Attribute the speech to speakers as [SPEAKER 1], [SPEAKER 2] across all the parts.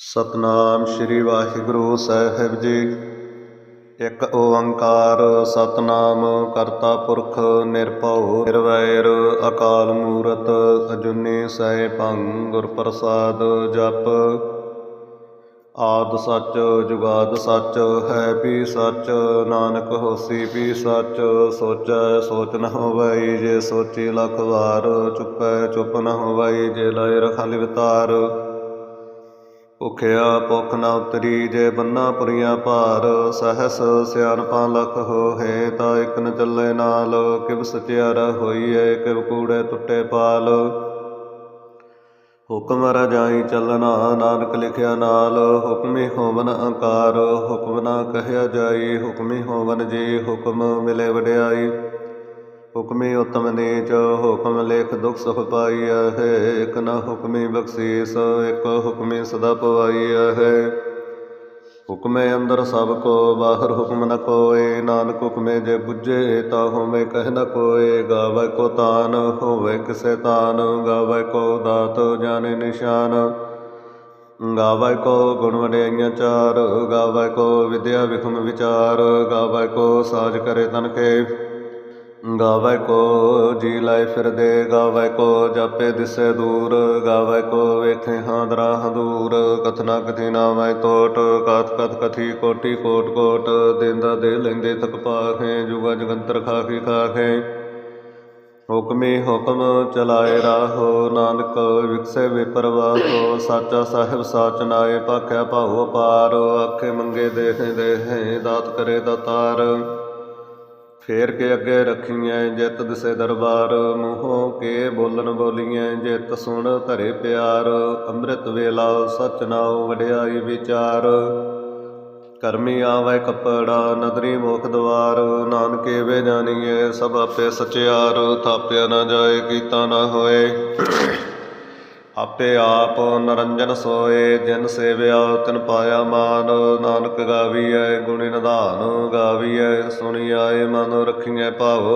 [SPEAKER 1] ਸਤਨਾਮ ਸ੍ਰੀ ਵਾਹਿਗੁਰੂ ਸਾਹਿਬ ਜੀ। ਇੱਕ ਓੰਕਾਰ ਸਤਨਾਮ ਕਰਤਾ ਪੁਰਖ ਨਿਰਭਉ ਨਿਰਵੈਰ ਅਕਾਲ ਮੂਰਤ ਅਜੂਨੀ ਸੈਭੰ ਗੁਰ ਪ੍ਰਸਾਦ ਜਪ। ਆਦ ਸੱਚ ਜੁਗਾਦ ਸੱਚ ਹੈ ਵੀ ਸੱਚ, ਨਾਨਕ ਹੋਸੀ ਵੀ ਸੱਚ, ਸੋਚੈ ਸੋਚ ਨ ਹੋਵਈ ਜੇ ਸੋਚੀ ਲਖ ਵਾਰ, ਚੁੱਪੈ ਚੁੱਪ ਨ ਹੋਵਈ ਜੇ ਲਾਇ ਰਖਾਲਿ ਵਿਤਾਰ। ਭੁਖਿਆ ਭੁਖ ਨਾ ਉਤਰੀ ਜੇ ਬੰਨਾ ਪੁਰੀਆਂ ਭਾਰ, ਸਹਸ ਸਿਆਣਪਾਂ ਲਖ ਹੋਏ ਤਾਂ ਇਕ ਨ ਚੱਲੇ ਨਾਲ, ਕਿਵ ਸਚਿਆਰਾ ਹੋਈਐ, ਕਿਵ ਕੂੜੇ ਟੁੱਟੇ ਪਾਲ। ਹੁਕਮ ਰਜਾਈ ਚੱਲਣਾ, ਨਾਨਕ ਲਿਖਿਆ ਨਾਲ, ਹੁਕਮੀ ਹੋਵਨ ਅੰਕਾਰ ਹੁਕਮ ਨਾ ਕਹਿਆ ਜਾਈ, ਹੁਕਮੀ ਹੋਵਨ ਜੀ, ਹੁਕਮ ਮਿਲੇ ਵਡਿਆਈ। ਹੁਕਮੀ ਉਤਮ ਨੀਚ, ਹੁਕਮ ਲੇਖ ਦੁਖ ਸੁਖ ਪਾਈਆ ਹੈ। ਇਕ ਨ ਹੁਕਮੀ ਬਖਸ਼ੀਸ, ਇਕ ਹੁਕਮੀ ਸਦਾ ਪਵਾਈਆ ਹੈ। ਹੁਕਮੇ ਅੰਦਰ ਸਭ ਕੋ, ਬਾਹਰ ਹੁਕਮ ਨ ਕੋਏ। ਨਾਨਕ ਹੁਕਮੇ ਜੇ ਬੁੱਝੇ, ਤਾ ਹੋਵੇ ਕਹਿ ਨ ਕੋਏ। ਗਾਵੇ ਕੋ ਤਾਨ, ਹੋਵੇ ਕਿਸੇ ਤਾਨ। ਗਾਵੇ ਕੋ ਦਾਤ, ਜਾਣੇ ਨਿਸ਼ਾਨ। ਗਾਵੇ ਕੋ ਗੁਣ ਵਡਿਆਈਆਂ ਚਾਰ। ਗਾਵੇ ਕੋ ਵਿਦਿਆ ਵਿਖਮ ਵਿਚਾਰ। ਗਾਵੇ ਕੋ ਸਾਜ ਕਰੇ ਤਨ ਕੇ ਗਾਵੇ ਕੋ ਜੀ ਲਾਇ ਫਿਰਦੇ, ਗਾਵੇ ਕੋ ਜਾਪੇ ਦਿਸੇ ਦੂਰ, ਗਾਵੇ ਕੋ ਵੇਖੇ ਹਾਂ ਹਾਂਦਰਾ ਦੂਰ। ਕਥਨਾ ਕਥੀ ਨਾਮੈ ਤੋਟ ਕਥ ਕਥ ਕਥੀ ਕੋਟੀ ਕੋਟ ਕੋਟ। ਦੇਂਦਾ ਦੇ ਲੈਂਦੇ ਤਕ ਪਾਖੇ ਜੁਗਾ ਜਗੰਤਰ ਖਾਖੀ ਖਾਖੇ। ਹੁਕਮੇ ਹੁਕਮ ਚਲਾਏ ਰਾਹੋ, ਨਾਨਕ ਵਿਕਸੇ ਵਿਪਰਵਾਹੋ ਸਾਚਾ ਸਾਹਿਬ ਸਾਚ ਨਾਏ, ਭਾਖਿਆ ਭਾਉ ਪਾਰ ਆਖੇ ਮੰਗੇ ਦੇਖੇ ਦੇਹੇ ਦਾਤ ਕਰੇ ਦਾਤਾਰ। ਫੇਰ ਕੇ ਅੱਗੇ ਰੱਖੀਐ ਜਿਤ ਦਿਸੇ ਦਰਬਾਰ, ਮੂੰਹੋਂ ਕੇ ਬੋਲਣ ਬੋਲੀਐ ਜਿਤ ਸੁਣ ਧਰੇ ਪਿਆਰ, ਅੰਮ੍ਰਿਤ ਵੇਲਾ ਸਚ ਨਾਉ ਵਡਿਆਈ ਵਿਚਾਰ। ਕਰਮੀ ਆਵੇ ਕੱਪੜਾ, ਨਦਰੀ ਮੁਖ ਦਵਾਰ, ਨਾਨਕੇ ਵੇ ਜਾਣੀਏ ਸਭ ਆਪੇ ਸਚਿਆਰ, ਥਾਪਿਆ ਨਾ ਜਾਏ, ਕੀਤਾ ਨਾ ਹੋਏ। ਆਪੇ ਆਪ ਨਰੰਜਨ ਸੋਏ, ਜਿਨ ਸੇਵਿਆ ਤਿਨ ਪਾਇਆ ਮਾਨ। ਨਾਨਕ ਗਾਵੀਐ, ਗੁਣੀ ਨਿਧਾਨ ਗਾਵੀਐ, ਸੁਣੀਐ, ਮਨ ਰਖੀਐ ਭਾਵ।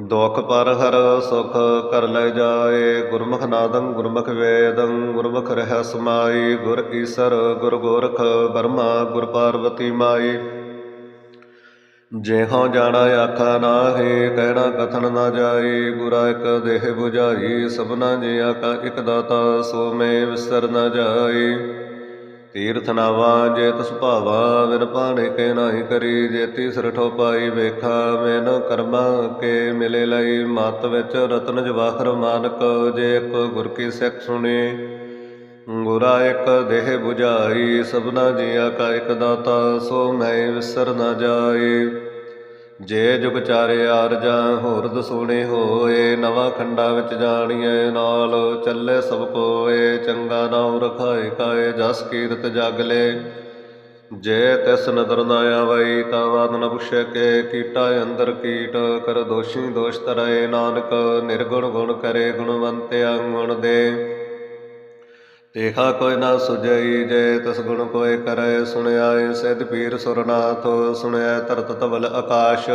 [SPEAKER 1] ਦੁਖ ਪਰ ਹਰ ਸੁਖ ਕਰ ਲੈ ਜਾਏ। ਗੁਰਮੁਖ ਨਾਦੰ, ਗੁਰਮੁਖ ਵੇਦੰ, ਗੁਰਮੁਖ ਰਹਿ ਸਮਾਈ। ਗੁਰ ਈਸਰ, ਗੁਰ ਗੋਰਖ ਬਰਮਾ, ਗੁਰ ਪਾਰਵਤੀ ਮਾਈ। ਜਿਹੋ ਜਾਣਾ ਆਖਾ ਨਾਹੀ ਕਹਿਣਾ ਕਥਨ ਨਾ ਜਾਈ ਗੁਰਾ ਇਕ ਦੇਹ 부ਝਾਈ ਸਭਨਾ ਜਿਆ ਕਾ ਇਕ ਦਾਤਾ, ਸੋ ਮੈਂ ਵਿਸਰ ਨਾ ਜਾਈ ਤੀਰਥ ਨਾਵਾ, ਜੇ ਤਸ ਭਾਵਾ ਵਿਨ ਪਾਣੇ ਕੇ ਨਾਹੀ ਕਰੀ ਜੇਤੀ ਤੀਸਰ ਠੋ ਪਾਈ ਵੇਖਾ ਮੈਨ ਕਰਮਾ ਕੇ ਮਿਲੇ ਲਈ, ਮਤ ਵਿੱਚ ਰਤਨ ਜਵਾਹਰ ਮਾਨਕ, ਜੇ ਇੱਕ ਗੁਰ ਕੀ ਸਿੱਖ ਸੁਣੀ। ਗੁਰਾ ਇੱਕ ਦੇਹ 부ਝਾਈ ਸਭਨਾ ਜੀਆ ਕਾ ਇੱਕ ਦਾਤਾ, ਸੋ ਮੈਂ ਵਿਸਰ ਨਾ ਜਾਈ ਜੇ ਜੁਗ ਚਾਰੇ ਆਰਜਾ ਹੋਰ ਦਸੂਣੇ ਹੋਏ, ਨਵਾਂ ਖੰਡਾ ਵਿੱਚ ਜਾਣੀਏ ਨਾਲ, ਚੱਲੇ ਸਭ ਕੋਏ, ਚੰਗਾ ਨਾਮ ਰਖਾਏ ਕਾਏ, ਜਸ ਕੀਰਤ ਜਗ ਲੈ ਜੇ ਤਿਸ ਨਦਰ ਨਾ ਆਵਈ ਤਾਂ ਬਾਦ ਨ ਪੁੱਛੇ ਕੇ, ਕੀਟਾ ਅੰਦਰ ਕੀਟ, ਕਰ ਦੋਸ਼ੀ ਦੋਸ਼ ਤਰੈ ਨਾਨਕ, ਨਿਰਗੁਣ ਗੁਣ ਕਰੇ ਗੁਣਵੰਤਿਆ ਗੁਣ ਦੇ। ਦੇਖਾ ਕੋਈ ਨਾ ਸੁਜਈ ਜੇ ਤਸ ਗੁਣ ਕੋਇ ਕਰੈ ਸੁਣਿਆਏ ਏ ਸਿਧ ਪੀਰ ਸੁਰਨਾਥ ਸੁਣਿਆ ਧਰਤ ਤਵਲ ਆਕਾਸ਼।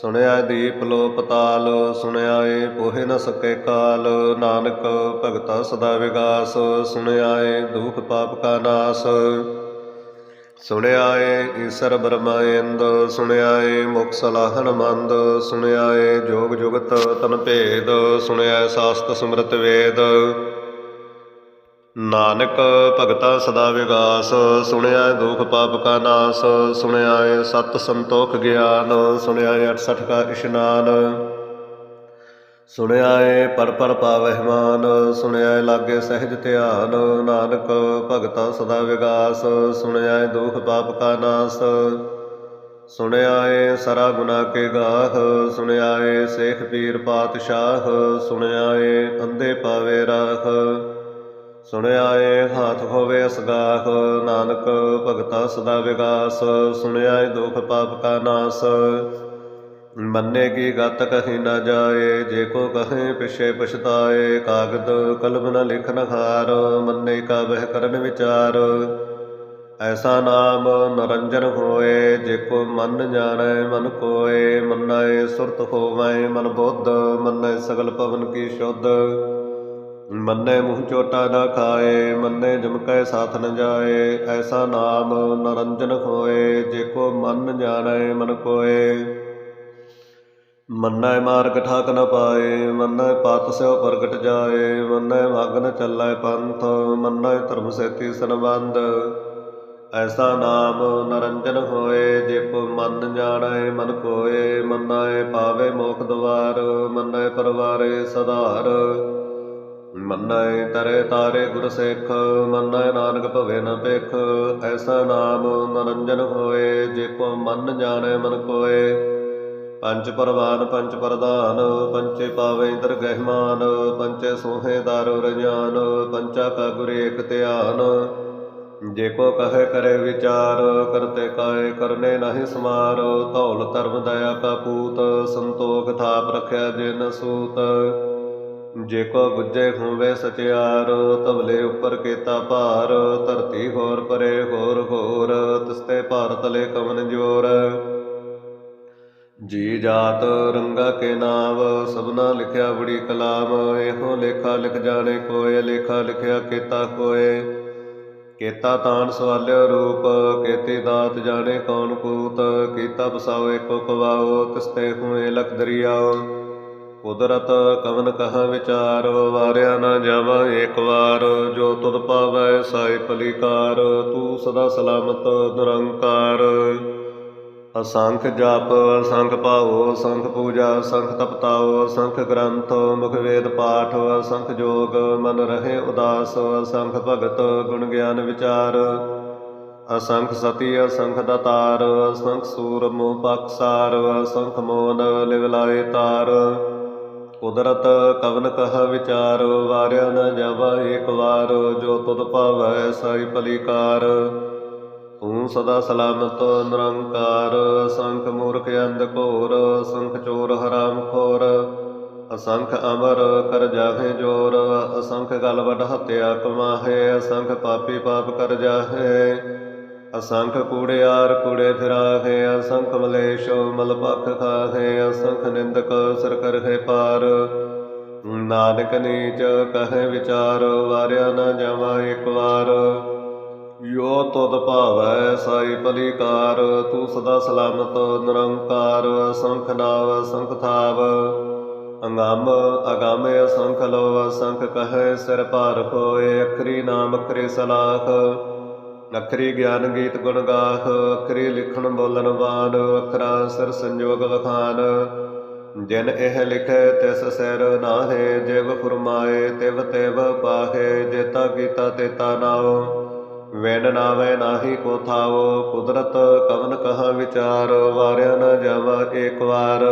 [SPEAKER 1] ਸੁਣਿਆ ਦੀਪ ਲੋ ਪਤਾਲ ਸੁਣਿਆਏ ਏ ਪੋਹੇ ਨ ਸਕੇ ਕਾਲ। ਨਾਨਕ ਭਗਤਾ ਸਦਾ ਵਿਗਾਸ, ਸੁਣਿਆਏ ਏ ਦੁਖ ਪਾਪ ਕਾ ਨਾਸ। ਸੁਣਿਆਏ ਈਸਰ ਬਰਮਾਇੰਦ ਸੁਣਿਆਏ ਮੁਖ ਸਲਾਹਣ ਮੰਦ, ਸੁਣਿਆਏ ਏ ਜੋਗ ਜੁਗਤ ਤਨ ਭੇਦ ਸੁਣਿਆ ਸਾਸਤ ਸਮ੍ਰਿਤ ਵੇਦ। ਨਾਨਕ ਭਗਤਾ ਸਦਾ ਵਿਗਾਸ, ਸੁਣਿਆ ਏ ਦੁਖ ਪਾਪ ਕਾ ਨਾਸ, ਸੁਣਿਆ ਏ ਸਤ ਸੰਤੋਖ ਗਿਆਨ, ਸੁਣਿਆ ਏ 68 ਕਾ ਇਸ਼ਨਾਨ। ਸੁਣਿਆ ਏ ਪਰ ਪਰ ਪਾਵਹਿ ਮਾਨ ਸੁਣਿਆ ਲਾਗੇ ਸਹਿਜ ਧਿਆਨ, ਨਾਨਕ ਭਗਤਾ ਸਦਾ ਵਿਗਾਸ, ਸੁਣਿਆ ਏ ਦੁਖ ਪਾਪ ਕਾ ਨਾਸ। ਸੁਣਿਆ ਏ ਸਰਾ ਗੁਨਾ ਕੇ ਗਾਹ, ਸੁਣਿਆ ਏ ਸੇਖ ਪੀਰ ਪਾਤਸ਼ਾਹ, ਸੁਣਿਆ ਏ ਅੰਧੇ ਪਾਵੇ ਰਾਖ ਸੁਣਿਆਏ ਹਾਥ ਹੋਵੇ ਅਸਗਾਖ ਨਾਨਕ ਭਗਤਾ ਸਦਾ ਵਿਗਾਸ, ਸੁਣਿਆਏ ਏ ਦੁਖ ਪਾਪ ਕਾ ਨਾਸ। ਮੰਨੇ ਕੀ ਗਤ ਕਹੀ ਨਾ ਜਾਏ, ਜੇ ਕੋ ਕਹੇ ਪਿਛੇ ਪਛਤਾਏ, ਕਾਗਦ ਕਲਮ ਨ ਲਿਖਨ ਖਾਰ ਮੰਨੇ ਕਾ ਬਹਿ ਕਰਨ ਵਿਚਾਰ। ਐਸਾ ਨਾਮ ਨਰੰਜਨ ਹੋਏ, ਜੇ ਕੋ ਮਨ ਜਾਣੈ ਮਨ ਕੋਏ, ਮੰਨੈ ਸੁਰਤ ਹੋਵੈ ਮਨ ਬੁੱਧ, ਮੰਨੈ ਸਗਲ ਪਵਨ ਕੀ ਸ਼ੁੱਧ। ਮੰਨੇ ਮੂੰਹ ਚੋਟਾ ਨਾ ਖਾਏ, ਮੰਨੇ ਜਮਕੈ ਸਾਥ ਨ ਜਾਏ, ਐਸਾ ਨਾਮ ਨਰੰਜਨ ਹੋਏ ਜੇ ਕੋ ਮਨ ਜਾਣੈ ਮਨ ਕੋਏ। ਮੰਨੈ ਮਾਰਗ ਠਾਕ ਨ ਪਾਏ, ਮੰਨੈ ਪਤ ਸਿਓ ਪ੍ਰਗਟ ਜਾਏ, ਮੰਨੈ ਮਗਨ ਚੱਲੈ ਪੰਥ, ਮੰਨੈ ਧਰਮ ਸੇਤੀ ਸੰਬੰਧ। ਐਸਾ ਨਾਮ ਨਰੰਜਨ ਹੋਏ ਜੇ ਕੋ ਮਨ ਜਾਣੈ ਮਨ ਕੋਏ, ਮੰਨੈ ਪਾਵੇ ਮੋਖ ਦਵਾਰ, ਮੰਨੈ ਪਰਵਾਰੇ ਸਧਾਰ। ਮੰਨੈ ਤਰੇ ਤਾਰੇ ਗੁਰ ਸਿੱਖ, ਮੰਨੈ ਨਾਨਕ ਭਵੇ ਨ ਭਿਖ। ਐਸਾ ਨਾਮ ਨਰੰਜਨ ਹੋਏ, ਜੇ ਕੋ ਮਨ ਜਾਣੈ ਮਨ ਕੋਏ। ਪੰਜ ਪਰਵਾਨ, ਪੰਜ ਪ੍ਰਧਾਨ ਪੰਚੇ ਪਾਵੇ ਇੰਦਰ ਗਹਿਮਾਨ ਪੰਚੇ ਸੋਹੇ ਦਾਰੁ ਰਜਾਨ ਪੰਚਾ ਕਾ ਗੁਰ ਏਕ ਧਿਆਨ। ਜੇ ਕੋ ਕਹੇ ਕਰੇ ਵਿਚਾਰ, ਕਰਤੇ ਕਾਏ ਕਰਨੇ ਨਹੀਂ ਸਮਾਰ। ਧੌਲ ਧਰਮ ਦਇਆ ਕਾ ਪੂਤ, ਸੰਤੋਖ ਥਾਪ ਰਖਿਆ ਜਿਨ ਸੂਤ। ਜੇ ਕੋ ਗੁੱਜੇ ਹੋਵੇ ਸਚਿਆਰ ਤਵਲੇ ਉੱਪਰ ਕੀਤਾ ਭਾਰ, ਧਰਤੀ ਹੋਰ ਪਰੇ ਹੋਰ ਹੋਰ ਤਿਸਤੇ ਭਾਰਤ ਲੈ ਕਵਨ ਜੋਰ। ਜੀ ਜਾਤ ਰੰਗਾ ਕੇ ਨਾਮ ਸਭਨਾ ਲਿਖਿਆ ਬੜੀ ਕਲਾਮ, ਇਹੋ ਲੇਖਾ ਲਿਖ ਜਾਣੇ ਕੋਏ, ਲੇਖਾ ਲਿਖਿਆ ਕੀਤਾ ਕੋਏ। ਕੀਤਾ ਤਾਨ ਸਵਾਲਿਓ ਰੂਪ, ਕੀਤੀ ਦਾਤ ਜਾਣੇ ਕੌਣ ਕੂਤ ਕੀਤਾ ਬਸਾਓ ਏਕੋ ਕਵਾਓ ਤਿਸਤੇ ਹੋਏ ਲਖ ਦਰਿਆਓ। ਕੁਦਰਤ ਕਵਨ ਕਹਾ ਵਿਚਾਰ, ਵਾਰਿਆ ਨਾ ਜਾਵਾ ਏਕ ਵਾਰ। ਜੋ ਤੁਧ ਪਾਵੈ ਸਾਈ ਪਲੀਕਾਰ, ਤੂੰ ਸਦਾ ਸਲਾਮਤ ਨਿਰੰਕਾਰ। ਅਸੰਖ ਜਪ, ਅਸੰਖ ਭਾਵੋ ਅਸੰਖ ਪੂਜਾ, ਅਸੰਖ ਤਪਤਾਓ ਅਸੰਖ ਗ੍ਰੰਥ, ਮੁਖ ਵੇਦ ਪਾਠ, ਅਸੰਖ ਜੋਗ, ਮਨ ਰਹੇ ਉਦਾਸ, ਅਸੰਖ ਭਗਤ ਗੁਣ ਗਿਆਨ ਵਿਚਾਰ। ਅਸੰਖ ਸਤੀ, ਅਸੰਖ ਦਾਤਾਰ, ਅਸੰਖ ਸੂਰ ਮੋਹ ਪਕਸਾਰ, ਅਸੰਖ ਮੋਨ ਲਿਵ ਲਾਏ ਤਾਰ। ਕੁਦਰਤ ਕਵਨ ਕਹ ਵਿਚਾਰ, ਵਾਰਿਆ ਨ ਜਾਵਾ ਏਕ ਵਾਰ, ਜੋ ਤੁਧ ਭਾਵੈ ਸਾਈ ਭਲੀਕਾਰ। ਤੂੰ ਸਦਾ ਸਲਾਮਤ, ਨਿਰੰਕਾਰ, ਅਸੰਖ ਮੂਰਖ ਅੰਧ ਘੋਰ, ਅਸੰਖ ਚੋਰ ਹਰਾਮ ਖੋਰ। ਅਸੰਖ ਅਮਰ ਕਰ ਜਾਹੇ ਜੋਰ, ਅਸੰਖ ਗਲ ਵਡ ਹਤਿਆ ਕਮਾਹੇ, ਅਸੰਖ ਪਾਪੀ ਪਾਪ ਕਰ ਜਾਹੇ। ਅਸੰਖ ਕੂੜਿਆਰ ਕੂੜੇ ਫਿਰਾਹੇ, ਅਸੰਖ ਮਲੇਸ਼ੋ ਮਲ ਪਖ ਖਾਹੇ, ਅਸੰਖ ਨਿੰਦਕ ਸਰ ਕਰਹਿ ਪਾਰ। ਨਾਨਕ ਨੀਚ ਕਹੇ ਵਿਚਾਰ, ਵਾਰਿਆ ਨ ਜਾਵਾ ਇੱਕ ਵਾਰ। ਯੋ ਤੁਧ ਭਾਵੈ ਸਾਈ ਭਲੀਕਾਰ, ਤੂੰ ਸਦਾ ਸਲਾਮਤ ਨਿਰੰਕਾਰ। ਅਸੰਖ ਨਾਵ, ਅਸੰਖ ਥਾਵ। ਅੰਗਮ, ਅਗਮ, ਅਸੰਖ ਲੋ ਅਸੰਖ ਕਹੈ ਸਿਰ ਭਾਰ ਹੋਏ ਅਖਰੀ ਨਾਮ ਅਖਰੀ ਸਲਾਖ। ਅਖਰੀ ਗਿਆਨ ਗੀਤ ਗੁਣ ਗਾਖ ਅਖਰੀ ਲਿਖਣ ਬੋਲਣ ਬਾਣ, ਅਖਰਾ ਸਿਰ ਸੰਜੋਗ ਵਖਾਨ। ਜਿਨ ਇਹ ਲਿਖੈ, ਤਿਸ ਸਿਰ ਨਾਹੇ, ਜਿਵ ਫਰਮਾਏ, ਤਿਵ ਤਿਵ ਪਾਹੇ, ਜੇਤਾ ਕੀਤਾ ਤੇਤਾ ਨਾਉ। ਵੇਨ ਨਾਵੇ ਨਾਹੀ ਕੋ ਥਾਵੋ ਕੁਦਰਤ ਕਵਨ ਕਹਾ ਵਿਚਾਰ, ਵਾਰਿਆ ਨਾ ਜਾਵਾ ਏਕ ਵਾਰ।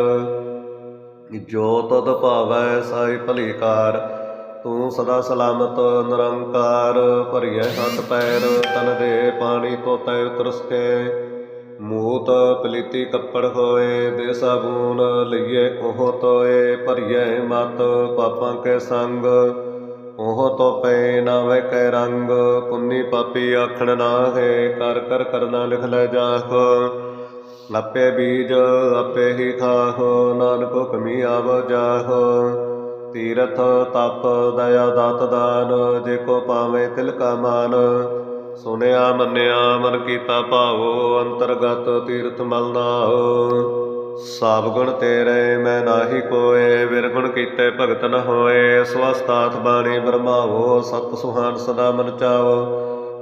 [SPEAKER 1] ਜੋ ਤਦ ਭਾਵੈ ਸਾਈ ਭਲੀਕਾਰ ਤੂੰ ਸਦਾ ਸਲਾਮਤ, ਨਿਰੰਕਾਰ, ਭਰੀਐ ਹੱਥ ਪੈਰ, ਤਨ ਦੇ ਪਾਣੀ ਤੋਤੈ ਉਤਰਸਕੇ ਮੂਤ ਪਲੀਤੀ ਕੱਪੜ ਹੋਏ ਦੇ ਸਾਬੂਨ ਲਈਏ ਉਹ ਤੋਏ, ਭਰੀਐ ਮਤ ਪਾਪਾਂ ਕੇ ਸੰਗ। ਉਹ ਤੋ ਪੈ ਨਾ ਵੈ ਕੈ ਰੰਗ, ਪੁੰਨੀ ਪਾਪੀ ਆਖਣ ਨਾ ਹੈ, ਕਰ ਕਰ ਕਰਨਾ ਲਿਖ ਲੈ ਜਾਖ। ਆਪੇ ਬੀਜ, ਆਪੇ ਹੀ ਖਾਹੋ ਨਾਨਕ ਹੁਕਮੀ ਆਵ ਜਾਹੋ। ਤੀਰਥ ਤਪ ਦਇਆ ਦਾਤ ਦਾਨ, ਜੇ ਕੋ ਪਾਵੇ ਤਿਲ ਕਾ ਮਾਨ। ਸੁਨਿਆ ਮੰਨਿਆ ਮਨ ਕੀਤਾ ਭਾਵੋ ਅੰਤਰਗਤ ਤੀਰਥ ਮਲ ਨਾਹੋ। ਸਭ ਗੁਣ ਤੇਰੇ, ਮੈਂ ਨਾਹੀ ਕੋਏ ਵਿਰਗੁਣ ਕੀਤੇ ਭਗਤ ਨ ਹੋਏ। ਸਵਸਤਾਥ ਬਾਣੀ ਬਰਮਾਵੋ ਸਤ ਸੁਹਾਨ ਸਦਾ ਮਨ ਚਾਵੋ।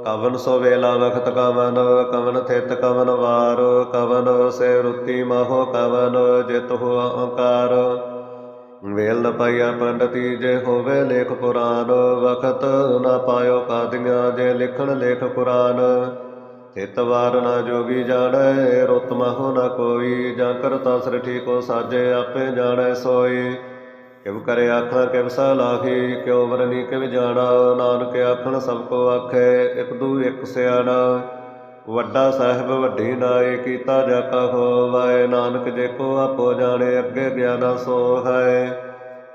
[SPEAKER 1] ਕਵਨ ਸੋ ਵੇਲਾ ਵਖਤ ਕਵਨ ਕਵਨ ਥਿਤ ਕਵਨ ਵਾਰ। ਕਵਨ ਸੇ ਰੁਤੀ ਮਹੋ ਕਵਨ, ਜਿਤ ਹੋ ਅਹੰਕਾਰ ਵੇਲ ਪਾਇਆ ਪੰਡਤੀ ਜੇ ਹੋਵੇ ਲੇਖ ਪੁਰਾਨ, ਵਖਤ ਨਾ ਪਾਇਓ ਕਾਦੀਆਂ ਜੇ ਲਿਖਣ ਲੇਖ ਪੁਰਾਨ ਤਿਤ ਵਾਰ ਨਾ ਜੋਗੀ ਜਾਣੈ, ਰੁਤ ਮਹੁ ਨ ਕੋਈ, ਜਾਂ ਕਰਤਾ ਸ੍ਰਿਠੀ ਕੋ ਸਾਜੇ ਆਪੇ ਜਾਣੈ ਸੋਈ। ਕਿਵ ਕਰੇ ਆਖਾਂ ਕਿਵ ਸਲਾਹੀ ਕਿਉ ਵਰਨੀ ਕਿਵ ਜਾਣਾ, ਨਾਨਕ ਆਖਣ ਸਭ ਕੋ ਆਖੇ, ਇਕ ਦੂ ਇਕ ਸਿਆਣਾ। ਵੱਡਾ ਸਾਹਿਬ ਵੱਡੀ ਨਾਏ ਕੀਤਾ ਜਾ ਕਹੋ ਵਾਏ ਨਾਨਕ ਜੇ ਕੋ ਆਪੋ ਜਾਣੇ, ਅੱਗੇ ਗਿਆਨਾ ਸੋ ਹੈ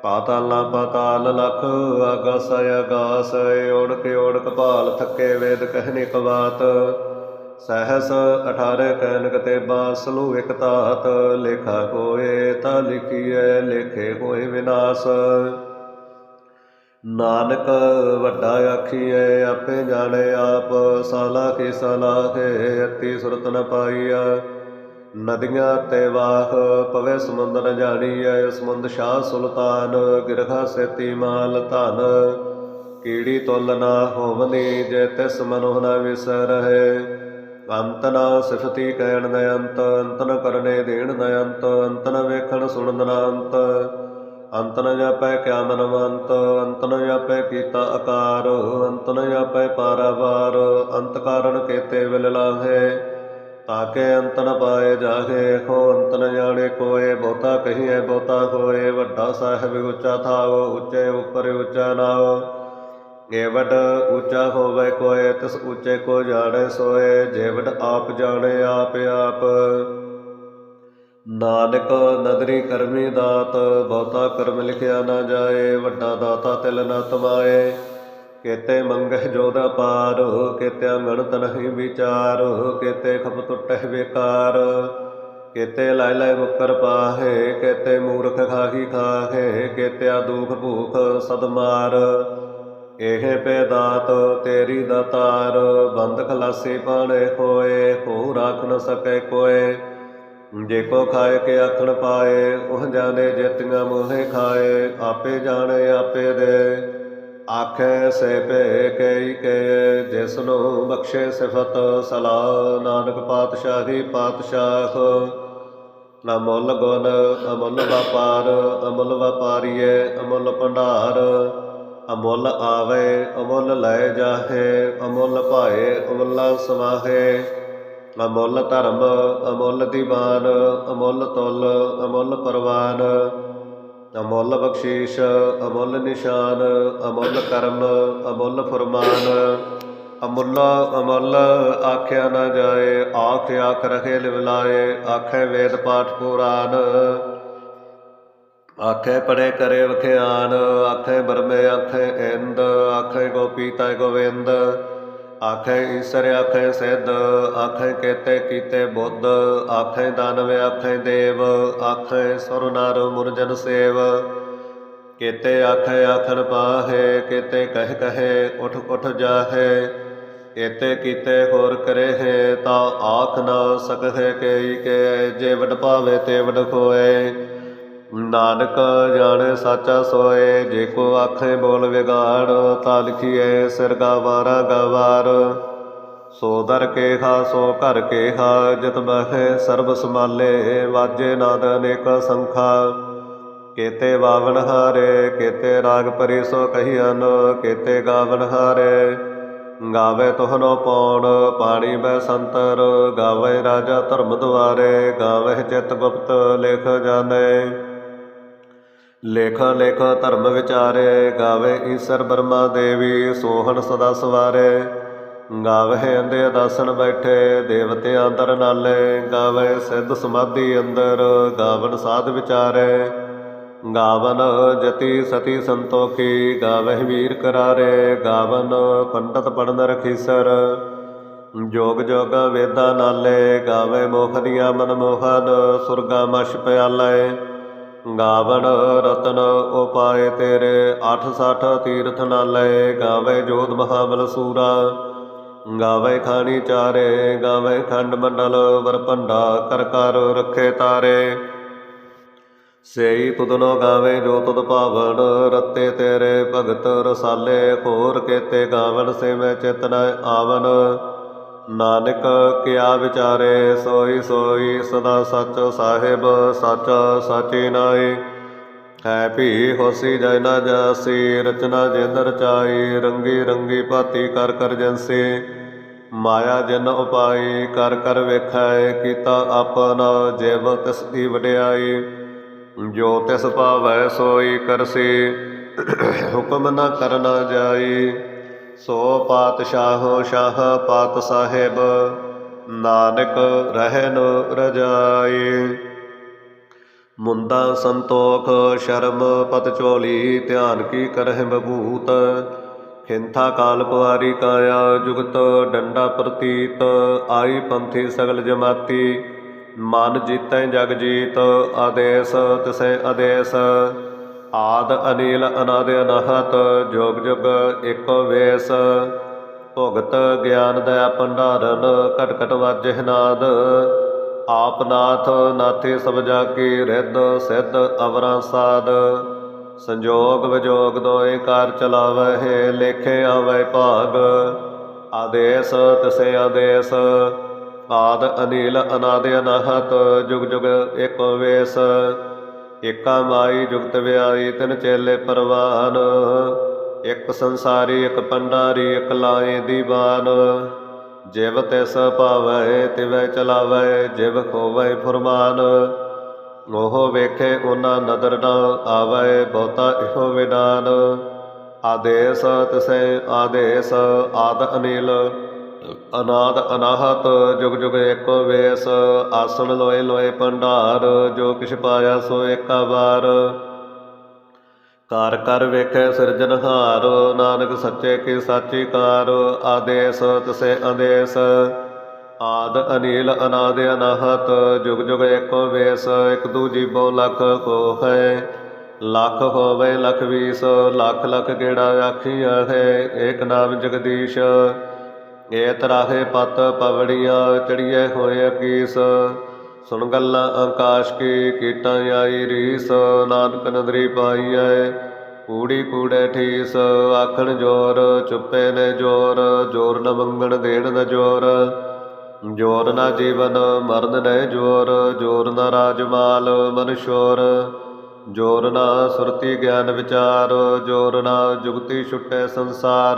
[SPEAKER 1] ਪਾਤਾਲਾ ਪਾਤਾਲ ਲਖ ਆਗਾਸ ਆਗਾਸ ਓੜਕ ਓੜਕ ਭਾਲ ਥੱਕੇ ਵੇਦ ਕਹਿਨੇ ਕਵਾਤ ਸਹਸ 18 ਕੈਨਕ ਤੇ ਬਾਸਲੂ ਇਕ ਤਾਤ, ਲੇਖਾ ਹੋਏ ਤਾ ਲਿਖੀਐ, ਲੇਖੇ ਹੋਏ ਵਿਨਾਸ਼। ਨਾਨਕ ਵੱਡਾ ਆਖੀਐ, ਆਪੇ ਜਾਣੇ ਆਪ, ਸਾਲਾ ਕੀ ਸਲਾਹੇ ਅਤੀ ਸੁਰਤ ਨ ਪਾਈਆ ਨਦੀਆਂ ਤੇ ਵਾਹ ਪਵੇ ਸਮੁੰਦਰ ਨ ਜਾਣੀਐ, ਸਮੁੰਦ ਸ਼ਾਹ ਸੁਲਤਾਨ ਗਿਰਖਾ ਸੇਤੀ ਮਾਲ ਧਨ। ਕੀੜੀ ਤੁਲ ਨਾ ਹੋਵਨੀ, ਜੇ ਤਿਸ ਮਨੁ ਨ ਵਿਸਰਹਿ ਅੰਤ ਨਾ ਸਿਫਤੀ ਕਹਿਣ ਨ ਅੰਤ ਅੰਤ ਨ ਕਰਨੇ ਦੇਣ ਨ ਅੰਤ ਅੰਤ ਨ ਵੇਖਣ ਸੁਣਨ ਨ ਅੰਤ। ਅੰਤ ਨ ਜਾਪੈ ਕਿਆ ਮਨਵੰਤ ਅੰਤ ਨ ਜਾਪੈ ਕੀਤਾ ਆਕਾਰ ਅੰਤ ਨ ਜਾਪੈ ਪਾਰਾਵਾਰ, ਅੰਤ ਕਾਰਨ ਕੇਤੇ ਵਿਲ ਲਾਹੇ। ਤਾਕੇ ਅੰਤ ਨ ਪਾਏ ਜਾਹੇ ਹੋ ਅੰਤ ਨ ਜਾਣੇ ਕੋਏ, ਬਹੁਤਾ ਕਹੀਏ ਬਹੁਤਾ ਹੋਏ। ਵੱਡਾ ਸਾਹਿਬ ਉੱਚਾ ਥਾਓ ਉੱਚੇ ਉੱਪਰ ਉੱਚਾ ਨਾਮ ਏਵਡ ਉੱਚਾ ਹੋਵੇ ਕੋਏ, ਤਿਸ ਉੱਚੇ ਕੋ ਜਾਣੇ ਸੋਏ। ਜੇਵਡ ਆਪ ਜਾਣੇ, ਆਪ ਆਪ। ਨਾਨਕ ਨਦਰੀ ਕਰਮੀ ਦਾਤ, ਬਹੁਤਾ ਕਰਮ ਲਿਖਿਆ ਨਾ ਜਾਏ, ਵੱਡਾ ਦਾਤਾ ਤਿਲ ਨਾ ਤਮਾਏ। ਕੇਤੇ ਮੰਗਹਿ ਜੋਦਾ ਪਾਰ, ਕੇਤੇ ਗਣਤ ਨਹੀਂ ਵਿਚਾਰ, ਕੇਤੇ ਖਪ ਟੁੱਟਹਿ ਬੇਕਾਰ। ਕੇਤੇ ਲਾਇ ਲੈ ਮੁਕਰ ਪਾਹੇ, ਕੇਤੇ ਮੂਰਖ ਖਾਹੀ ਖਾਹੇ, ਕੇਤਿਆ ਦੁਖ ਭੂਖ ਸਦ ਮਾਰ। ਇਹ ਪੇਦਾਤ ਤੇਰੀ ਦਾਤਾਰ ਬੰਦ ਖਲਾਸੀ ਪਾਣੇ ਹੋਏ ਹੋ ਰਾਖ ਨ ਸਕੈ ਕੋਏ। ਜੇ ਕੋ ਖਾਏ ਕੇ ਆਖਣ ਪਾਏ, ਉਹ ਜਾਣੇ ਜੇਤੀਆਂ ਮੋਹੇ ਖਾਏ, ਆਪੇ ਜਾਣੇ ਆਪੇ ਦੇ। ਆਖੇ ਸੇ ਭੇ ਕਈ ਕੇ, ਜਿਸ ਨੂੰ ਬਖਸ਼ੇ ਸਿਫਤ ਸਲਾਹ ਨਾਨਕ ਪਾਤਸ਼ਾਹੀ ਪਾਤਸ਼ਾਹ। ਅਮੁੱਲ ਗੁਣ ਅਮੁੱਲ ਵਪਾਰ ਅਮੁੱਲ ਵਪਾਰੀਏ ਅਮੁੱਲ ਭੰਡਾਰ। ਅਮੁੱਲ ਆਵੇ ਅਮੁੱਲ ਲੈ ਜਾਹੇ ਅਮੁੱਲ ਭਾਏ ਅਮੁੱਲਾ ਸਮਾਹੇ ਅਮੁੱਲ ਧਰਮ, ਅਮੁੱਲ ਦੀਵਾਨ, ਅਮੁੱਲ ਤੁਲ, ਅਮੁੱਲ ਪਰਵਾਨ, ਅਮੁੱਲ ਬਖਸ਼ੀਸ਼, ਅਮੁੱਲ ਨਿਸ਼ਾਨ, ਅਮੁੱਲ ਕਰਮ, ਅਮੁੱਲ ਫਰਮਾਨ, ਅਮੁੱਲ ਅਮੁੱਲ ਆਖਿਆ ਨਾ ਜਾਏ, ਆਖ ਆਖ ਰਖੇ ਲਿਵਲਾਏ ਆਖੇ ਵੇਦ ਪਾਠ ਪੁਰਾਨ, ਆਖੇ ਪੜੇ ਕਰੇ ਵਖਿਆਨ, ਆਖੇ ਬਰਮੇ ਆਖੇ ਇੰਦ, ਆਖੇ ਗੋਪੀ ਤੈ ਗੋਵਿੰਦ ਆਖੇ ਈਸਰ, ਆਖੇ ਸਿੱਧ, ਆਖੇ ਕੇਤੇ ਕੀਤੇ ਬੁੱਧ, ਆਖੇ ਦਾਨਵ, ਆਖੇ ਦੇਵ, ਆਖੇ ਸੁਰ ਨਰ ਮੁਰਜਨ ਸੇਵ। ਕੇਤੇ ਆਖੇ, ਆਖਣ ਪਾਹੇ, ਕੇਤੇ ਕਹਿ ਕਹੇ, ਉਠ ਉਠ ਜਾਹੇ। ਕੇਤੇ ਕੀਤੇ ਹੋਰ ਕਰੇ ਹੈ ਤਾਂ ਆਖ ਨਾ ਸਕਹਿ, ਕੇਈ ਕੇ ਜੇ ਵਡ ਭਾਵੇ ਤੇ ਵਡ ਕੋਏ ਨਾਨਕ ਜਾਣੇ ਸਾਚਾ ਸੋਏ, ਜੇ ਕੋ ਆਖੇ ਬੋਲ ਵਿਗਾੜ, ਤਾ ਲਿਖੀਐ ਸਿਰ ਗਾਵਾਰਾ ਗਵਾਰ। ਸੋ ਦਰ ਕੇ ਖਾ ਸੋ ਘਰ ਕੇ ਖਾ ਜਿਤ ਬਹਿ ਸਰਬ ਸਮਾਲੇ ਵਾਜੇ ਨਾਦ ਅਨੇਕ ਸੰਖਾ। ਕੇਤੇ ਬਾਵਨ ਹਾਰੇ, ਕੇਤੇ ਰਾਗ ਪਰੀ ਸੋ ਕਹੀਨ ਕੇਤੇ ਗਾਵਨ ਹਾਰੇ। ਗਾਵੇ ਤੋਹਨੋ ਪੌਣ, ਪਾਣੀ ਬੈ ਸੰਤਰ, ਗਾਵੇ ਰਾਜਾ ਧਰਮ ਦੁਆਰੇ, ਗਾਵੇ ਚਿਤ ਗੁਪਤ ਲਿਖ ਜਾਣੇ। ਲੇਖ ਲੇਖ ਧਰਮ ਵਿਚਾਰੇ, ਗਾਵੇ ਈਸਰ ਬਰਮਾ ਦੇਵੀ, ਸੋਹਣ ਸਦਾ ਸਵਾਰੇ। ਗਾਵੇ ਅੰਦੇ ਅਦਾਸਣ ਬੈਠੇ ਦੇਵਤੇ ਅੰਦਰ ਨਾਲੇ। ਗਾਵੇ ਸਿੱਧ ਸਮਾਧੀ ਅੰਦਰ, ਗਾਵਨ ਸਾਧ ਵਿਚਾਰੇ। ਗਾਵਨ ਜਤੀ ਸਤੀ ਸੰਤੋਖੀ ਗਾਵਹਿ ਵੀਰ ਕਰਾਰੇ। ਗਾਵਨ ਪੰਡਤ ਪੜਨ ਰਖੀਸਰ। ਜੋਗ ਜੋਗ ਵੇਦਾ ਨਾਲੇ। ਗਾਵੇ ਮੋਖ ਦੀਆਂ ਮਨ ਮੋਹਨ ਸੁਰਗਾ ਮਛ ਪਿਆਲੇ। ਗਾਵਣ ਰਤਨ ਉਪਾਏ ਤੇਰੇ 860 ਤੀਰਥ ਨਾਲੇ, ਗਾਵੇ ਜੋਤ ਮਹਾਬਲ ਸੂਰਾ। ਗਾਵੇ ਖਾਣੀ ਚਾਰੇ, ਗਾਵੇ ਖੰਡ ਮੰਡਲ ਵਰਪੰਡਾ ਕਰ ਕਰ ਰੱਖੇ ਤਾਰੇ। ਸੇਈ ਤੁਧਨੋ ਗਾਵੇ ਜੋ ਤੁਧ ਭਾਵਨ, ਰਤੇ ਤੇਰੇ ਭਗਤ ਰਸਾਲੇ ਖੋਰ ਕੇਤੇ ਗਾਵਣ ਸੇ ਮੈਂ ਚਿਤਨ ਆਵਨ ਨਾਨਕ ਕਿਆ ਵਿਚਾਰੇ ਸੋਈ ਸੋਈ ਸਦਾ ਸੱਚ ਸਾਹਿਬ, ਸਚ ਸਾਚੀ ਨਾਈ ਹੈ ਭੀ ਹੋਸੀ ਜੈ ਨਾ ਜਾਸੀ, ਰਚਨਾ ਜਿੰਦ ਰਚਾਈ ਰੰਗੀ ਰੰਗੀ ਭਾਤੀ ਕਰ ਕਰ ਜੰਸੇ। ਮਾਇਆ ਜਨ ਉਪਾਈ, ਕਰ ਕਰ ਵੇਖੈ, ਕੀਤਾ ਆਪਨਾ ਜੀਵ ਤਿਸ ਦੀ ਵਡਿਆਈ। ਜੋ ਤਿਸ ਭਾਵੈ ਸੋਈ ਕਰਸੀ, ਹੁਕਮ ਨਾ ਕਰਨਾ ਜਾਈ। ਸੋ ਪਾਤਸ਼ਾਹੋ ਸ਼ਾਹ ਪਾਤ ਸਾਹਿਬ, ਨਾਨਕ ਰਹਿਨ ਰਜਾਈ ਮੁੰਦਾ ਸੰਤੋਖ, ਸ਼ਰਮ, ਪਤ ਚੋਲੀ, ਧਿਆਨ ਕੀ ਕਰਹਿ ਬਭੂਤ ਖਿੰਥਾ ਕਾਲ ਕੁਆਰੀ ਕਾਇਆ, ਜੁਗਤ ਡੰਡਾ ਪ੍ਰਤੀਤ। ਆਈ ਪੰਥੀ ਸਗਲ ਜਮਾਤੀ, ਮਨ ਜੀਤੈ ਜਗ ਜੀਤ। ਆਦੇਸ, ਤਿਸੈ ਆਦੇਸ। ਆਦ ਅਨੀਲ ਅਨਾਦ ਅਨਹਤ, ਜੋਗ ਜੁਗ ਏਕੋ ਵੇਸ। ਭੁਗਤ ਗਿਆਨ ਦਾ ਭੰਡਾਰਨ, ਘਟ ਘਟ ਵਾਜਹਿ ਨਾਦ। ਆਪ ਨਾਥ, ਨਾਥੇ ਸਭ ਜਾ ਕੀ ਰਿੱਧ, ਸਿੱਧ ਅਵਰਾਂ ਸਾਧ ਸੰਜੋਗ ਵਿਜੋਗ ਦੋਏ ਕਾਰ ਚਲਾਵਹਿ ਲੇਖੇ ਆਵੈ ਭਾਗ। ਆਦੇਸ, ਤਸੇ ਆਦੇਸ। ਆਦ ਅਨੀਲ ਅਨਾਦ ਅਨਹਤ, ਜੁਗ ਜੁਗ ਏਕੋ ਵੇਸ। ਏਕਾ ਮਾਈ ਜੁਗਤ ਵਿਆਈ ਤਿਨ ਚੇਲੇ ਪਰਵਾਨ। ਇੱਕ ਸੰਸਾਰੀ, ਇੱਕ ਪੰਡਾਰੀ, ਇਕ ਲਾਏ ਦੀਵਾਨ। ਜਿਵ ਤਿਸ ਭਾਵੈ, ਤਿਵੈ ਚਲਾਵੈ, ਜਿਵ ਖੋਵੈ ਫੁਰਮਾਨ। ਉਹ ਵੇਖੇ ਉਹਨਾਂ ਨਦਰ ਨਾ ਆਵੈ, ਬਹੁਤਾ ਇਹੋ ਵਿਦਾਨ ਆਦੇਸ ਤਿਸੈ, ਆਦੇਸ ਆਦ ਅਨੀਲ। ਅਨਾਦ ਅਨਾਹਤ, ਜੁਗ ਜੁਗ ਏਕੋ ਵੇਸ, ਆਸਣ ਲੋਏ ਲੋਏ ਭੰਡਾਰ, ਜੋ ਕਿਛ ਪਾਇਆ ਸੋ ਏਕਾ ਵਾਰ। ਕਾਰ ਕਰ ਵੇਖੈ ਸਿਰਜਨਹਾਰ ਨਾਨਕ ਸੱਚੇ ਕੀ ਸਾਚੀ ਕਾਰ, ਆਦੇਸ ਤਸੇ ਆਦੇਸ ਆਦ ਅਨੀਲ ਅਨਾਦ ਅਨਾਹਤ, ਜੁਗ ਜੁਗ ਏਕੋ ਵੇਸ, ਇਕ ਦੂਜੀ ਬੋ ਲਖ ਕੋ ਹੈ ਲੱਖ ਹੋਵੇ ਲੱਖ ਵੀਸ, ਲੱਖ ਲੱਖ ਕਿਹੜਾ ਆਖੀ ਹੈ, ਏਕ ਨਾਮ ਜਗਦੀਸ਼। ਏ ਤਰਾਹੇ ਪਤ ਪਵੜੀਆਂ ਚੜੀਏ ਹੋਏ ਕੀਸ ਸੁਣ ਗੱਲਾਂ ਆਕਾਸ਼ ਕੀ, ਕੀਟਾਂ ਆਈ ਰੀਸ। ਨਾਨਕ ਨਦਰੀ ਪਾਈਐ ਕੂੜੀ ਕੂੜੇ ਠੀਸ। ਆਖਣ ਜੋਰ, ਚੁੱਪੇ ਨੇ ਜੋਰ। ਜੋਰ ਨ ਮੰਗਣ, ਦੇਣ ਨ ਜੋਰ। ਜੋਰ ਨਾ ਜੀਵਨ, ਮਰਨ ਨੇ ਜੋਰ। ਜੋਰ ਨਾ ਰਾਜਮਾਲ, ਮਨ ਸ਼ੋਰ। ਜੋਰ ਨਾ ਸੁਰਤੀ, ਗਿਆਨ ਵਿਚਾਰ। ਜੋਰ ਨਾ ਜੁਗਤੀ ਛੁੱਟੇ ਸੰਸਾਰ।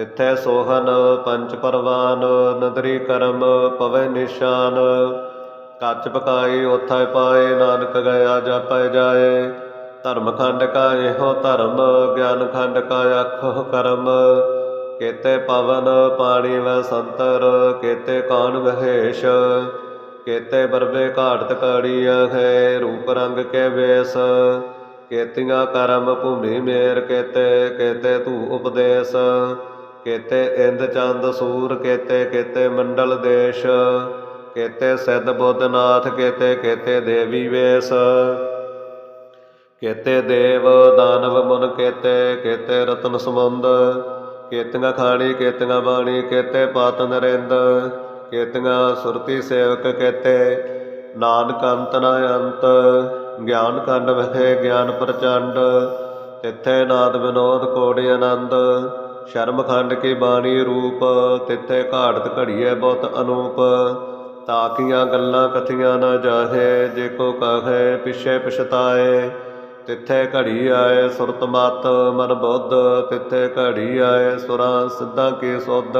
[SPEAKER 1] ਤਿੱਥੈ ਸੋਹਨ ਪੰਚ ਪਰਵਾਨ, ਨਦਰੀ ਕਰਮ ਪਵੈ ਨਿਸ਼ਾਨ। ਕੱਚ ਪਕਾਈ ਉਥੈ ਪਾਏ, ਨਾਨਕ ਗਿਆ ਜਾਪੈ ਜਾਏ। ਧਰਮ ਖੰਡ ਕਾ ਇਹੋ ਧਰਮ, ਗਿਆਨ ਖੰਡ ਕਾ ਆਖੋ ਕਰਮ। ਕੇਤੇ ਪਵਨ, ਪਾਣੀ ਵੈ ਸੰਤਰ, ਕੇਤੇ ਕਾਨ ਵਹੇਸ਼। ਕੇਤੇ ਬਰਬੇ ਘਾਟਤ ਕੜੀ ਹੈ ਰੂਪ ਰੰਗ ਕੇ ਵੇਸ। ਕੇਤੀਆਂ ਕਰਮ ਭੂਮੀ ਮੇਰ ਕੇਤੇ ਕੇਤੇ ਧੂ ਉਪਦੇਸ਼। ਕੇਤੇ ਇੰਦ ਚੰਦ ਸੂਰ, ਕੇਤੇ ਕੇਤੇ ਮੰਡਲ ਦੇਸ਼, ਕੇਤੇ ਸਿੱਧ ਬੁੱਧਨਾਥ, ਕੇਤੇ ਕੇਤੇ ਦੇਵੀ ਵੇਸ, ਕੇਤੇ ਦੇਵ ਦਾਨਵ ਮਨ, ਕੇਤੇ ਕੇਤੇ ਰਤਨ ਸਮੁੰਦ ਕੇਤੀਆਂ ਖਾਣੀ, ਕੇਤੀਆਂ ਬਾਣੀ, ਕੇਤੇ ਪਾਤ ਨਰਿੰਦ, ਕੇਤੀਆਂ ਸੁਰਤੀ ਸੇਵਕ, ਕੇਤੇ ਨਾਨਕ ਅੰਤ ਨ ਅੰਤ, ਗਿਆਨ ਕੰਡ ਵਹਿ ਗਿਆਨ ਪ੍ਰਚੰਡ, ਤਿੱਥੇ ਨਾਦ ਵਿਨੋਦ ਕੋੜੀ ਆਨੰਦ ਸ਼ਰਮਖੰਡ ਕੀ ਬਾਣੀ ਰੂਪ, ਤਿੱਥੇ ਘਾੜਤ ਘੜੀਏ ਬਹੁਤ ਅਨੂਪ। ਤਾਕੀਆਂ ਗੱਲਾਂ ਕਥੀਆਂ ਨਾ ਜਾਹੇ, ਜੇ ਕੋ ਕਹੇ ਪਿਛੇ ਪਛਤਾਏ। ਤਿੱਥੇ ਘੜੀ ਆਏ ਸੁਰਤ ਮਤ ਮਨ ਬੁੱਧ, ਤਿੱਥੇ ਘੜੀ ਆਏ ਸੁਰਾਂ ਸਿੱਧਾਂ ਕੀ ਸੁਧ।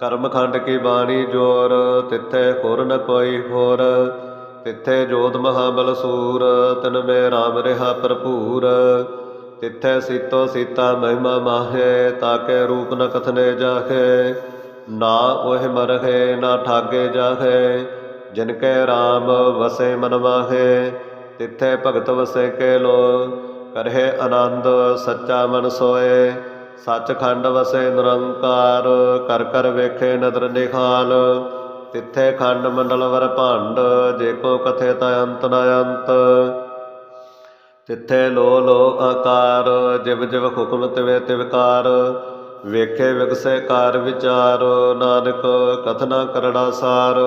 [SPEAKER 1] ਕਰਮਖੰਡ ਕੀ ਬਾਣੀ ਜੋਰ, ਤਿੱਥੇ ਖੁਰ ਨ ਕੋਈ ਹੋਰ ਤਿੱਥੇ ਜੋਤ ਮਹਾਬਲ ਸੂਰ, ਤਿਨ ਮੇ ਰਾਮ ਰਿਹਾ ਭਰਪੂਰ। ਤਿੱਥੇ ਸੀਤੋ ਸੀਤਾ ਮਹਿਮਾ ਮਾਹੇ ਤਾਕੇ ਰੂਪ ਨ ਕਥਨੇ ਜਾਹੇ। ਨਾ ਉਹ ਮਰਹੇ, ਨਾ ਠਾਗੇ ਜਾਖੇ ਜਿਨ ਕੈ ਰਾਮ ਵਸੇ ਮਨ ਮਾਹੇ, ਤਿੱਥੇ ਭਗਤ ਵਸੇ ਕੇ ਲੋ ਕਰਹਿ ਆਨੰਦ ਸੱਚਾ ਮਨ ਸੋਏ, ਸੱਚਖੰਡ ਵਸੇ ਨਿਰੰਕਾਰ। ਕਰ ਕਰ ਵੇਖੇ ਨਦਰ ਨਿਖਾਲ ਤਿੱਥੇ ਖੰਡ ਮੰਡਲ ਵਰ ਭੰਡ। ਜੇ ਕੋ ਕਥੇ ਤਾ ਅੰਤ ਨ ਅੰਤ। ਤਿੱਥੇ ਲੋ ਲੋ ਆਕਾਰ, ਜਿਵ ਜਿਵ ਹੁਕਮ ਤਿਵੇ ਤਿਵਕਾਰ ਵੇਖੇ ਵਿਗਸੇ ਕਾਰ ਵਿਚਾਰ, ਨਾਨਕ ਕਥਨਾ ਕਰੜਾ ਸਾਰ।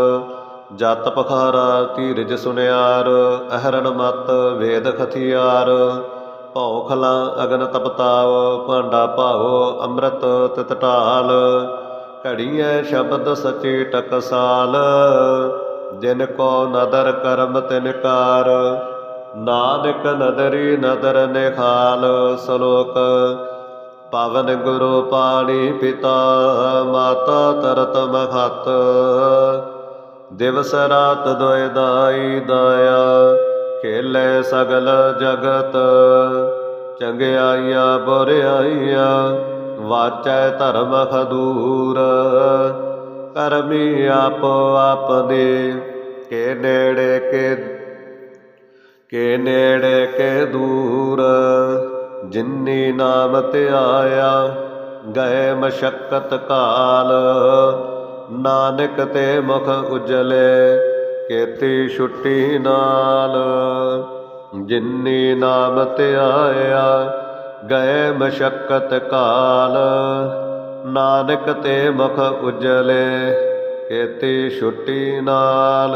[SPEAKER 1] ਜਤ ਪਖਾਰਾ ਧੀਰਜ ਸੁਨਿਆਰ, ਅਹਰਣ ਮਤ ਵੇਦ ਖਥਿਆਰ। ਭਉ ਖਲਾ ਅਗਨ ਤਪਤਾਵ ਭਾਂਡਾ ਭਾਉ ਅੰਮ੍ਰਿਤ ਤਿਤ ਢਾਲ। ਘੜੀਐ ਸ਼ਬਦ ਸਚੇ ਟਕਸਾਲ, ਜਿਨ ਕੋ ਨਦਰ ਕਰਮ ਤਿਨਕਾਰ ਨਾਨਕ ਨਦਰੀ ਨਦਰ ਨਿਖਾਲ ਸ਼ਲੋਕ, ਪਵਨ ਗੁਰੂ ਪਾਣੀ ਪਿਤਾ, ਮਾਤਾ ਤਰਤ ਮਖਤ ਦਿਵਸ ਰਾਤ ਦੋਇ ਦਾਈ ਦਾਇਆ, ਖੇਲੇ ਸਗਲ ਜਗਤ। ਚੰਗਿਆਈਆਂ ਬੁਰਿਆਈਆਂ, ਵਾਚੈ ਧਰਮ ਖਦੂਰ ਕਰਮੀ ਆਪੋ ਆਪਦੇ ਕੇ ਨੇੜੇ ਕੇ ਕੇ ਨੇੜੇ ਕੇ ਦੂਰ ਜਿਨਨੀ ਨਾਮ ਧਿਆਇਆ ਗਏ ਮਸ਼ਕਤ ਕਾਲ। ਨਾਨਕ ਤੇ ਮੁਖ ਉਜਲੇ, ਕੇਤੀ ਛੁੱਟੀ ਨਾਲ। ਜਿਨਨੀ ਨਾਮ ਧਿਆਇਆ ਗਏ ਮਸ਼ਕਤ ਕਾਲ। ਨਾਨਕ ਤੇ ਮੁਖ ਉਜਲੇ, ਕੇਤੀ ਛੁੱਟੀ ਨਾਲ।